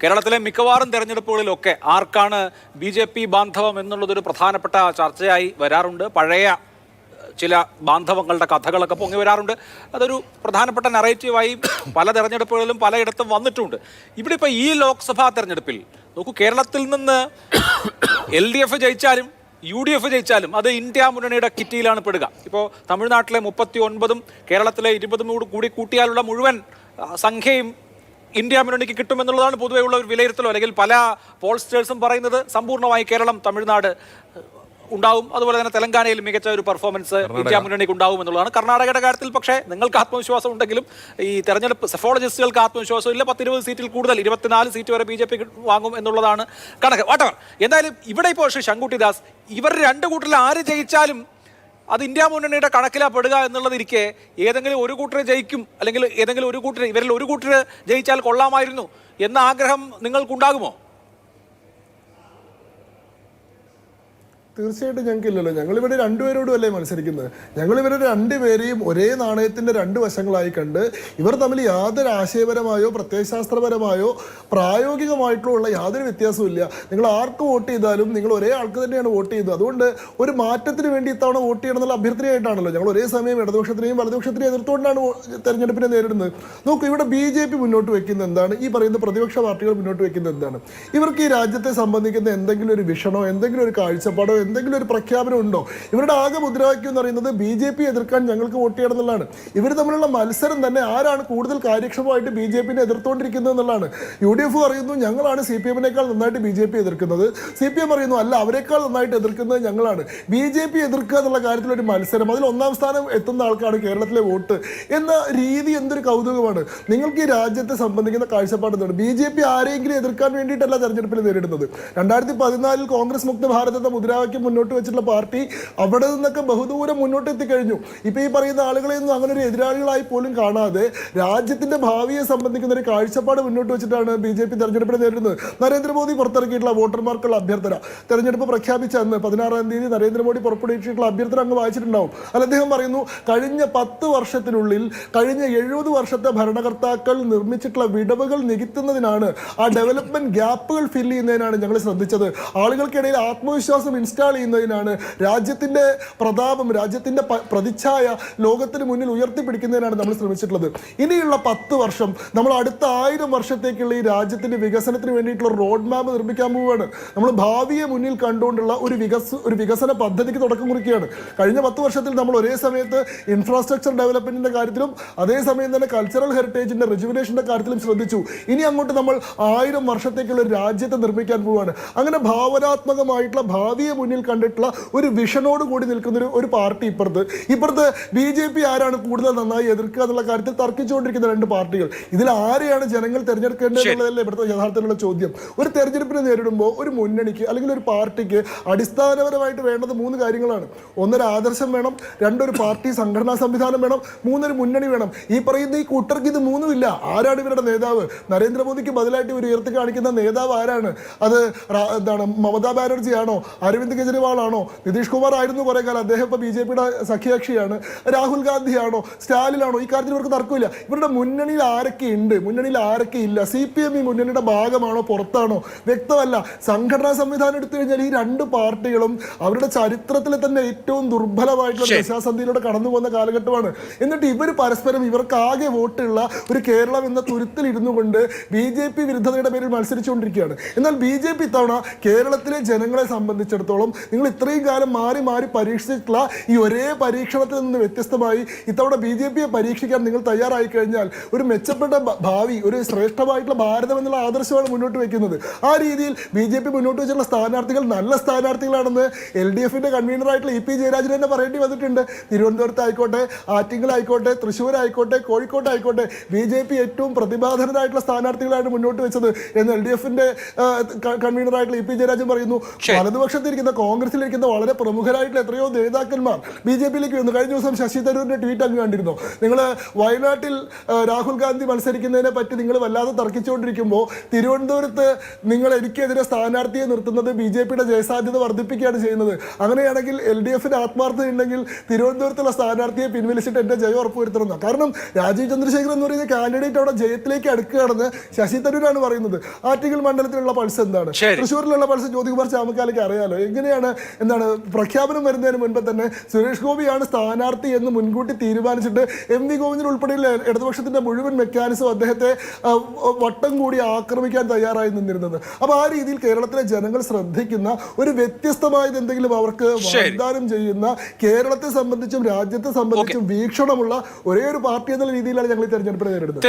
കേരളത്തിലെ മിക്കവാറും തെരഞ്ഞെടുപ്പുകളിലൊക്കെ ആർക്കാണ് ബി ജെ പി ബാന്ധവം എന്നുള്ളതൊരു പ്രധാനപ്പെട്ട ചർച്ചയായി വരാറുണ്ട്. പഴയ ചില ബാന്ധവങ്ങളുടെ കഥകളൊക്കെ പൊങ്ങി വരാറുണ്ട്. അതൊരു പ്രധാനപ്പെട്ട നറേറ്റീവായി പല തെരഞ്ഞെടുപ്പുകളിലും പലയിടത്തും വന്നിട്ടുണ്ട്. ഇവിടെ ഇപ്പോൾ ഈ ലോക്സഭാ തെരഞ്ഞെടുപ്പിൽ നോക്കൂ കേരളത്തിൽ നിന്ന് എൽ ഡി എഫ് ജയിച്ചാലും യു ഡി എഫ് ജയിച്ചാലും അത് ഇന്ത്യ മുന്നണിയുടെ കിറ്റിയിലാണ് പെടുക. ഇപ്പോൾ തമിഴ്നാട്ടിലെ മുപ്പത്തി ഒൻപതും കേരളത്തിലെ ഇരുപതും കൂടി കൂടി കൂട്ടിയാലുള്ള മുഴുവൻ സംഖ്യയും ഇന്ത്യ മുന്നണിക്ക് കിട്ടുമെന്നുള്ളതാണ് പൊതുവെയുള്ള ഒരു വിലയിരുത്തലോ അല്ലെങ്കിൽ പല പോൾസ്റ്റേഴ്സും പറയുന്നത് സമ്പൂർണമായി കേരളം തമിഴ്നാട് ഉണ്ടാവും. അതുപോലെ തന്നെ തെലങ്കാനയിൽ മികച്ച ഒരു പെർഫോമൻസ് ഇന്ത്യ മുന്നണിക്ക് ഉണ്ടാവും എന്നുള്ളതാണ് കർണാടകയുടെ കാര്യത്തിൽ. പക്ഷേ നിങ്ങൾക്ക് ആത്മവിശ്വാസം ഉണ്ടെങ്കിലും ഈ തെരഞ്ഞെടുപ്പ് സെഫോളജിസ്റ്റുകൾക്ക് ആത്മവിശ്വാസം ഇല്ല. പത്തിരുപത് സീറ്റിൽ കൂടുതൽ ഇരുപത്തിനാല് സീറ്റ് വരെ ബി ജെ പി വാങ്ങും എന്നുള്ളതാണ് കണക്ക്. വാട്ടവർ എന്തായാലും ഇവിടെ ഇപ്പോൾ ശ്രീ ശങ്കുട്ടിദാസ് ഇവർ രണ്ട് കൂട്ടിൽ ആര് ജയിച്ചാലും അത് ഇന്ത്യ മുന്നണിയുടെ കണക്കിലാ പെടുക എന്നുള്ളതിരിക്കെ ഏതെങ്കിലും ഒരു കൂട്ടർ ജയിക്കും അല്ലെങ്കിൽ ഏതെങ്കിലും ഒരു കൂട്ടർ ഇവരിൽ ഒരു കൂട്ടർ ജയിച്ചാൽ കൊള്ളാമായിരുന്നു എന്ന ആഗ്രഹം നിങ്ങൾക്കുണ്ടാകുമോ? തീർച്ചയായിട്ടും ഞങ്ങൾക്ക് ഞങ്ങൾക്കില്ലല്ലോ. ഞങ്ങളിവിടെ രണ്ടുപേരോടും അല്ലേ മത്സരിക്കുന്നത്? ഞങ്ങൾ ഇവരെ രണ്ടുപേരെയും ഒരേ നാണയത്തിന്റെ രണ്ട് വശങ്ങളായി കണ്ട് ഇവർ തമ്മിൽ യാതൊരു ആശയപരമായോ പ്രത്യയശാസ്ത്രപരമായോ പ്രായോഗികമായിട്ടുള്ള യാതൊരു വ്യത്യാസവും ഇല്ല. നിങ്ങൾ ആർക്ക് വോട്ട് ചെയ്താലും നിങ്ങൾ ഒരേ ആൾക്ക് തന്നെയാണ് വോട്ട് ചെയ്തത് അതുകൊണ്ട് ഒരു മാറ്റത്തിന് വേണ്ടി ഇത്തവണ വോട്ട് ചെയ്യണം എന്നുള്ള അഭ്യർത്ഥനയായിട്ടാണല്ലോ ഞങ്ങൾ ഒരേ സമയം ഇടതുപക്ഷത്തിനെയും വലതുപക്ഷത്തിനെയും എതിർത്തുകൊണ്ടാണ് തെരഞ്ഞെടുപ്പിനെ നേരിടുന്നത്. നോക്കൂ ഇവിടെ ബി ജെ പി മുന്നോട്ട് വെക്കുന്നത് എന്താണ്? ഈ പറയുന്ന പ്രതിപക്ഷ പാർട്ടികൾ മുന്നോട്ട് വെക്കുന്നത് എന്താണ്? ഇവർക്ക് ഈ രാജ്യത്തെ സംബന്ധിക്കുന്ന എന്തെങ്കിലും ഒരു വിഷണോ എന്തെങ്കിലും ഒരു കാഴ്ചപ്പാടോ എന്തെങ്കിലും ഒരു പ്രഖ്യാപനം ഉണ്ടോ? ഇവരുടെ ആകെ മുദ്രാവാക്യം എന്ന് പറയുന്നത് ബി ജെ പി എതിർക്കാൻ ഞങ്ങൾക്ക് വോട്ട് ചെയ്യണം എന്നുള്ളതാണ് ഇവർ തമ്മിലുള്ള മത്സരം തന്നെ ആരാണ് കൂടുതൽ കാര്യക്ഷമമായിട്ട് ബി ജെ പിനെ എതിർത്തുകൊണ്ടിരിക്കുന്നത് എന്നുള്ളതാണ്. യു ഡി എഫ് പറയുന്നു ഞങ്ങളാണ് സി പി എമ്മിനേക്കാൾ നന്നായിട്ട് ബി ജെ പി എതിർക്കുന്നത്. സി പി എം പറയുന്നു അല്ല അവരെക്കാൾ നന്നായിട്ട് എതിർക്കുന്നത് ഞങ്ങളാണ്. ബി ജെ പി എതിർക്കുക എന്നുള്ള കാര്യത്തിലൊരു മത്സരം അതിൽ ഒന്നാം സ്ഥാനം എത്തുന്ന ആൾക്കാണ് കേരളത്തിലെ വോട്ട് എന്ന രീതി എന്തൊരു കൗതുകമാണ്. നിങ്ങൾക്ക് ഈ രാജ്യത്തെ സംബന്ധിക്കുന്ന കാഴ്ചപ്പാട് എന്താണ്? ബി ജെ പി ആരെങ്കിലും എതിർക്കാൻ വേണ്ടിയിട്ടല്ല തെരഞ്ഞെടുപ്പിൽ നേരിടുന്നത്. രണ്ടായിരത്തി പതിനാലിൽ കോൺഗ്രസ് മുക്ത ഭാരത് എന്ന മുദ്രാവാക്യം മുന്നോട്ട് വെച്ചിട്ടുള്ള പാർട്ടി അവിടെ നിന്നൊക്കെ ബഹുദൂരം മുന്നോട്ട് എത്തിക്കഴിഞ്ഞു. ഇപ്പൊ ഈ പറയുന്ന ആളുകളെ ഒന്നും അങ്ങനെ ഒരു എതിരാളികളായി പോലും കാണാതെ രാജ്യത്തിന്റെ ഭാവിയെ സംബന്ധിക്കുന്ന ഒരു കാഴ്ചപ്പാട് മുന്നോട്ട് വെച്ചിട്ടാണ് ബി ജെ പി തെരഞ്ഞെടുപ്പിനെ നേരിടുന്നത്. നരേന്ദ്രമോദി പുറത്തിറക്കിയിട്ടുള്ള വോട്ടർമാർക്കുള്ള അഭ്യർത്ഥന. തെരഞ്ഞെടുപ്പ് പ്രഖ്യാപിച്ച അന്ന് പതിനാറാം തീയതി നരേന്ദ്രമോദി പുറപ്പെടുവിച്ചിട്ടുള്ള അഭ്യർത്ഥന അങ്ങ് വായിച്ചിട്ടുണ്ടാവും. അല്ല അദ്ദേഹം പറയുന്നു കഴിഞ്ഞ പത്ത് വർഷത്തിനുള്ളിൽ കഴിഞ്ഞ എഴുപത് വർഷത്തെ ഭരണകർത്താക്കൾ നിർമ്മിച്ചിട്ടുള്ള വിടവുകൾ നികത്തുന്നതിനാണ് ആ ഡെവലപ്മെന്റ് ഗ്യാപ്പുകൾ ഫില്ല് ചെയ്യുന്നതിനാണ് ഞങ്ങൾ ശ്രദ്ധിച്ചത്. ആളുകൾക്കിടയിൽ ആത്മവിശ്വാസം ഇൻസ്റ്റാൾ ചെയ്യുന്നതിനാണ് രാജ്യത്തിന്റെ പ്രതാപം രാജ്യത്തിന്റെ പ്രതിച്ഛായ ലോകത്തിന് മുന്നിൽ ഉയർത്തിപ്പിടിക്കുന്നതിനാണ് നമ്മൾ ശ്രമിച്ചിട്ടുള്ളത്. ഇനിയുള്ള പത്ത് വർഷം നമ്മൾ അടുത്ത ആയിരം വർഷത്തേക്കുള്ള ഈ രാജ്യത്തിന്റെ വികസനത്തിന് വേണ്ടിയിട്ടുള്ള റോഡ് മാപ്പ് നിർമ്മിക്കാൻ പോവുകയാണ്. നമ്മൾ ഭാവിയെ മുന്നിൽ കണ്ടുകൊണ്ടുള്ള ഒരു വികസ ഒരു വികസന പദ്ധതിക്ക് തുടക്കം കുറിക്കുകയാണ്. കഴിഞ്ഞ പത്ത് വർഷത്തിൽ നമ്മൾ ഒരേ സമയത്ത് ഇൻഫ്രാസ്ട്രക്ചർ ഡെവലപ്മെന്റിന്റെ കാര്യത്തിലും അതേസമയം തന്നെ കൾച്ചറൽ ഹെറിറ്റേജിന്റെ റിജുവിനേഷന്റെ കാര്യത്തിലും ശ്രദ്ധിച്ചു. ഇനി അങ്ങോട്ട് നമ്മൾ ആയിരം വർഷത്തേക്കുള്ള രാജ്യത്തെ നിർമ്മിക്കാൻ പോവുകയാണ്. അങ്ങനെ ഭാവനാത്മകമായിട്ടുള്ള ഭാവിയെ മുന്നിൽ കണ്ടിട്ടുള്ള ഒരു വിഷനോട് കൂടി നിൽക്കുന്ന ഒരു ഒരു പാർട്ടി ഇപ്പുറത്ത്. ഇപ്പുറത്ത് ബി ജെ പി ആരാണ് കൂടുതൽ നന്നായി എതിർക്കുക എന്നുള്ള കാര്യത്തിൽ തർക്കിച്ചുകൊണ്ടിരിക്കുന്ന രണ്ട് പാർട്ടികൾ. ഇതിൽ ആരെയാണ് ജനങ്ങൾ തിരഞ്ഞെടുക്കേണ്ടത് എന്നുള്ളതല്ലേ ഇവിടുത്തെ യഥാർത്ഥത്തിലുള്ള ചോദ്യം. ഒരു തെരഞ്ഞെടുപ്പിനെ നേരിടുമ്പോൾ ഒരു മുന്നണിക്ക് അല്ലെങ്കിൽ ഒരു പാർട്ടിക്ക് അടിസ്ഥാനപരമായിട്ട് വേണ്ടത് മൂന്ന് കാര്യങ്ങളാണ്. ഒന്നൊരു ആദർശം വേണം രണ്ടൊരു പാർട്ടി സംഘടനാ സംവിധാനം വേണം മൂന്നൊരു മുന്നണി വേണം. ഈ പറയുന്ന ഈ കൂട്ടർക്ക് ഇത് മൂന്നുമില്ല. ആരാണ് ഇവരുടെ നേതാവ്? നരേന്ദ്രമോദിക്ക് ബദലായിട്ട് ഇവർ ഉയർത്തി കാണിക്കുന്ന നേതാവ് ആരാണ്? അത് എന്താണ് മമതാ ബാനർജി ആണോ അരവിന്ദ് കെജ്രിവാൾ ആണോ നിതീഷ് കുമാർ ആയിരുന്നു കുറെ കാലം. അദ്ദേഹം ഇപ്പൊ ബി ജെ പിയുടെ സഖ്യകക്ഷിയാണ്. രാഹുൽ ഗാന്ധിയാണോ? സ്റ്റാലിനാണോ? ഈ കാര്യത്തിൽ ഇവർക്ക് തർക്കമില്ല. ഇവരുടെ മുന്നണിയിൽ ആരൊക്കെ ഉണ്ട്? മുന്നണിയിൽ ആരൊക്കെ ഇല്ല? സി പി എം ഈ മുന്നണിയുടെ ഭാഗമാണോ? പുറത്താണോ? വ്യക്തമല്ല. സംഘടനാ സംവിധാനം എടുത്തു കഴിഞ്ഞാൽ ഈ രണ്ട് പാർട്ടികളും അവരുടെ ചരിത്രത്തിലെ തന്നെ ഏറ്റവും ദുർബലമായിട്ടുള്ള ദശാസന്ധിയിലൂടെ കടന്നു പോകുന്ന കാലഘട്ടമാണ്. എന്നിട്ട് ഇവർ പരസ്പരം ഇവർക്ക് ആകെ വോട്ടുള്ള ഒരു കേരളം എന്ന തുരുത്തിൽ ഇരുന്നു കൊണ്ട് ബി ജെ പി വിരുദ്ധതയുടെ പേരിൽ മത്സരിച്ചുകൊണ്ടിരിക്കുകയാണ്. എന്നാൽ ബി ജെ പി ഇത്തവണ കേരളത്തിലെ ജനങ്ങളെ സംബന്ധിച്ചിടത്തോളം നിങ്ങൾ ഇത്രയും കാലം മാറി മാറി പരീക്ഷിച്ചിട്ടുള്ള ഈ ഒരേ പരീക്ഷണത്തിൽ നിന്ന് വ്യത്യസ്തമായി ഇത്തവണ ബി ജെ പിയെ പരീക്ഷിക്കാൻ നിങ്ങൾ തയ്യാറായി കഴിഞ്ഞാൽ ഒരു മെച്ചപ്പെട്ട ഭാവി ഒരു ശ്രേഷ്ഠമായിട്ടുള്ള ഭാരതം എന്നുള്ള ആദർശമാണ് മുന്നോട്ട് വെക്കുന്നത് ആ രീതിയിൽ ബി ജെ പി മുന്നോട്ട് വെച്ചിട്ടുള്ള സ്ഥാനാർത്ഥികൾ നല്ല സ്ഥാനാർത്ഥികളാണെന്ന് എൽ ഡി എഫിന്റെ കൺവീനറായിട്ടുള്ള ഇ പി ജയരാജൻ തന്നെ പറയേണ്ടി വന്നിട്ടുണ്ട്. തിരുവനന്തപുരത്ത് ആയിക്കോട്ടെ ആറ്റിങ്ങൽ ആയിക്കോട്ടെ തൃശ്ശൂർ ആയിക്കോട്ടെ കോഴിക്കോട്ട് ആയിക്കോട്ടെ ബി ജെ പി ഏറ്റവും പ്രതിഭാധനരായിട്ടുള്ള സ്ഥാനാർത്ഥികളാണ് മുന്നോട്ട് വെച്ചത് എന്ന് എൽ ഡി എഫിന്റെ കൺവീനറായിട്ടുള്ള ഇ പി ജയരാജൻ പറയുന്നു. വലതുപക്ഷത്തിരിക്കുന്ന കോൺഗ്രസിലിരിക്കുന്ന വളരെ പ്രമുഖരായിട്ടുള്ള എത്രയോ നേതാക്കന്മാർ ബി ജെ പിയിലേക്ക് വന്നു കഴിഞ്ഞ ദിവസം ശശി തരൂരിന്റെ ട്വീറ്റ് അങ്ങ് കണ്ടിരുന്നു. നിങ്ങൾ വയനാട്ടിൽ രാഹുൽ ഗാന്ധി മത്സരിക്കുന്നതിനെ പറ്റി നിങ്ങൾ വല്ലാതെ തർക്കിച്ചുകൊണ്ടിരിക്കുമ്പോൾ തിരുവനന്തപുരത്ത് നിങ്ങൾ എനിക്കെതിരെ സ്ഥാനാർത്ഥിയെ നിർത്തുന്നത് ബി ജെ പിയുടെ ജയസാധ്യത വർദ്ധിപ്പിക്കുകയാണ് ചെയ്യുന്നത്. അങ്ങനെയാണെങ്കിൽ എൽ ഡി എഫിന് ആത്മാർത്ഥത ഉണ്ടെങ്കിൽ തിരുവനന്തപുരത്തുള്ള സ്ഥാനാർത്ഥിയെ പിൻവലിച്ചിട്ട് എന്റെ ജയം ഉറപ്പുവരുത്തണം കാരണം രാജീവ് ചന്ദ്രശേഖരൻ എന്ന് പറയുന്ന കാൻഡിഡേറ്റ് അവിടെ ജയത്തിലേക്ക് അടുക്കുകയാണെന്ന് ശശി തരൂരാണ് പറയുന്നത്. ആറ്റിങ്ങൽ മണ്ഡലത്തിലുള്ള പൾസ് എന്താണ്? തൃശ്ശൂരിലുള്ള പൾസ് ജ്യോതികുമാർ ചാമക്കാലയ്ക്ക് അറിയാലോ. എങ്ങനെയാണ് എന്താണ് പ്രഖ്യാപനം വരുന്നതിന് മുൻപ് തന്നെ സുരേഷ് ഗോപിയാണ് സ്ഥാനാർത്ഥി എന്ന് മുൻകൂട്ടി തീരുമാനിച്ചിട്ട് എം വി ഗോവിന്ദൻ ഉൾപ്പെടെയുള്ള ഇടതുപക്ഷത്തിന്റെ മുഴുവൻ മെക്കാനിസം അദ്ദേഹത്തെ വട്ടം കൂടി ആക്രമിക്കാൻ തയ്യാറായി നിന്നിരുന്നത്. അപ്പൊ ആ രീതിയിൽ കേരളത്തിലെ ജനങ്ങൾ ശ്രദ്ധിക്കുന്ന ഒരു വ്യത്യസ്തമായത് എന്തെങ്കിലും അവർക്ക്. വാഗ്ദാനം ചെയ്യുന്ന കേരളത്തെ സംബന്ധിച്ചും രാജ്യത്തെ സംബന്ധിച്ചും വീക്ഷണമുള്ള ഒരേ ഒരു പാർട്ടി എന്നുള്ള രീതിയിലാണ് ഞങ്ങൾ ഈ തെരഞ്ഞെടുപ്പിനെ നേരിടുന്നത്.